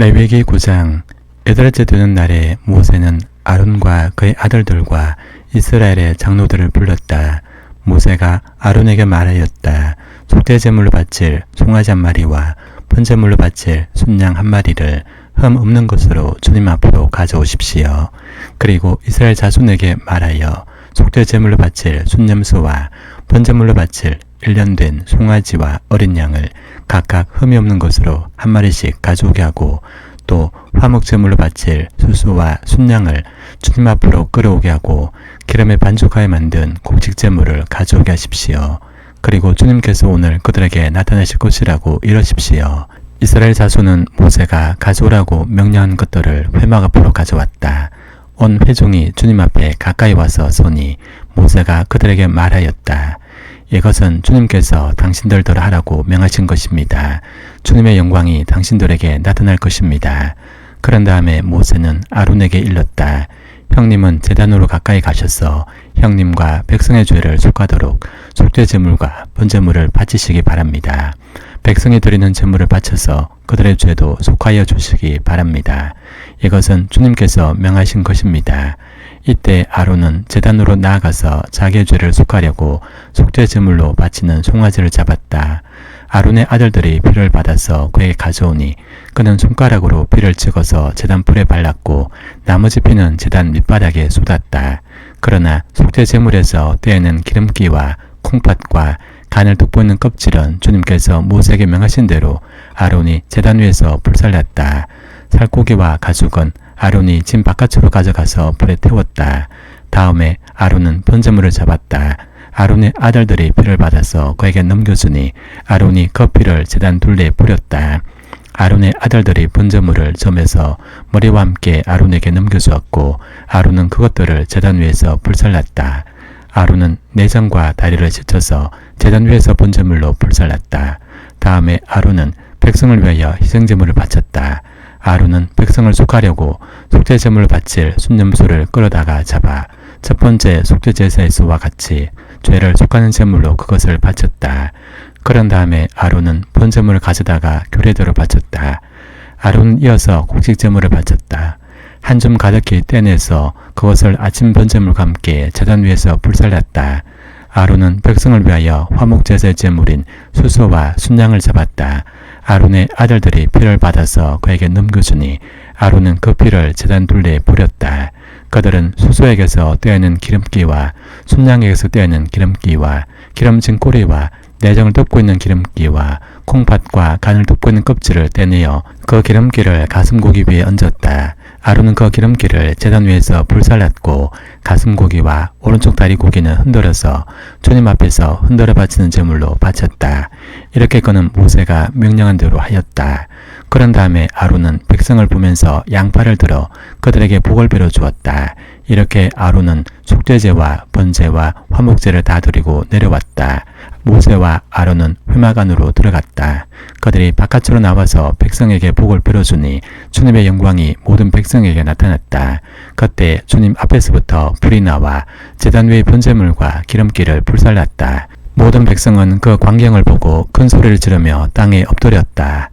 레위기 9장 여덟째 되는 날에 모세는 아론과 그의 아들들과 이스라엘의 장로들을 불렀다. 모세가 아론에게 말하였다. 속죄제물로 바칠 송아지 한 마리와 번제물로 바칠 순양 한 마리를 흠 없는 것으로 주님 앞으로 가져오십시오. 그리고 이스라엘 자손에게 말하여 속죄제물로 바칠 순념수와 번제물로 바칠 1년 된 송아지와 어린 양을 각각 흠이 없는 것으로 한 마리씩 가져오게 하고 또 화목제물로 바칠 수수와 순양을 주님 앞으로 끌어오게 하고 기름에 반죽하여 만든 곡식제물을 가져오게 하십시오. 그리고 주님께서 오늘 그들에게 나타나실 것이라고 이러십시오. 이스라엘 자손은 모세가 가져오라고 명령한 것들을 회막 앞으로 가져왔다. 온 회중이 주님 앞에 가까이 와서 서니 모세가 그들에게 말하였다. 이것은 주님께서 당신들더러 하라고 명하신 것입니다. 주님의 영광이 당신들에게 나타날 것입니다. 그런 다음에 모세는 아론에게 일렀다. 형님은 재단으로 가까이 가셔서 형님과 백성의 죄를 속하도록 속죄제물과 번제물을 바치시기 바랍니다. 백성이 드리는 제물을 바쳐서 그들의 죄도 속하여 주시기 바랍니다. 이것은 주님께서 명하신 것입니다. 이때 아론은 재단으로 나아가서 자기의 죄를 속하려고 속죄제물로 바치는 송아지를 잡았다. 아론의 아들들이 피를 받아서 그에게 가져오니 그는 손가락으로 피를 찍어서 재단 불에 발랐고 나머지 피는 재단 밑바닥에 쏟았다. 그러나 속죄제물에서 떼어낸 기름기와 콩팥과 간을 돋보이는 껍질은 주님께서 모세에게 명하신 대로 아론이 재단 위에서 불살랐다. 살코기와 가죽은 아론이 진 바깥으로 가져가서 불에 태웠다. 다음에 아론은 번제물을 잡았다. 아론의 아들들이 피를 받아서 그에게 넘겨주니 아론이 그 피를 재단 둘레에 뿌렸다. 아론의 아들들이 번제물을 점에서 머리와 함께 아론에게 넘겨주었고 아론은 그것들을 재단 위에서 불살랐다. 아론은 내장과 다리를 씻어서 재단 위에서 번제물로 불살랐다. 다음에 아론은 백성을 위하여 희생제물을 바쳤다. 아론은 백성을 속하려고 속죄제물을 바칠 순념소를 끌어다가 잡아 첫 번째 속죄제사에서와 같이 죄를 속하는 제물로 그것을 바쳤다. 그런 다음에 아론은 번제물을 가져다가 교례대로 바쳤다. 아론은 이어서 곡식제물을 바쳤다. 한 줌 가득히 떼내서 그것을 아침 번제물과 함께 재단 위에서 불살랐다. 아론은 백성을 위하여 화목제사의 제물인 수소와 순양을 잡았다. 아론의 아들들이 피를 받아서 그에게 넘겨주니 아론은 그 피를 재단 둘레에 뿌렸다. 그들은 수소에게서 떼어낸 기름기와 순양에게서 떼어낸 기름기와 기름진 꼬리와 내장을 덮고 있는 기름기와 콩팥과 간을 덮고 있는 껍질을 떼내어 그 기름기를 가슴고기 위에 얹었다. 아론은 그 기름기를 재단 위에서 불살랐고 가슴 고기와 오른쪽 다리 고기는 흔들어서 주님 앞에서 흔들어 바치는 제물로 바쳤다. 이렇게 그는 모세가 명령한 대로 하였다. 그런 다음에 아론은 백성을 보면서 양팔을 들어 그들에게 복을 빌어 주었다. 이렇게 아론은 속죄제와 번제와 화목제를 다 드리고 내려왔다. 모세와 아론은 회막 안으로 들어갔다. 그들이 바깥으로 나와서 백성에게 복을 빌어주니 주님의 영광이 모든 백성에게 나타났다. 그때 주님 앞에서부터 불이 나와 제단 위의 번제물과 기름기를 불살랐다. 모든 백성은 그 광경을 보고 큰 소리를 지르며 땅에 엎드렸다.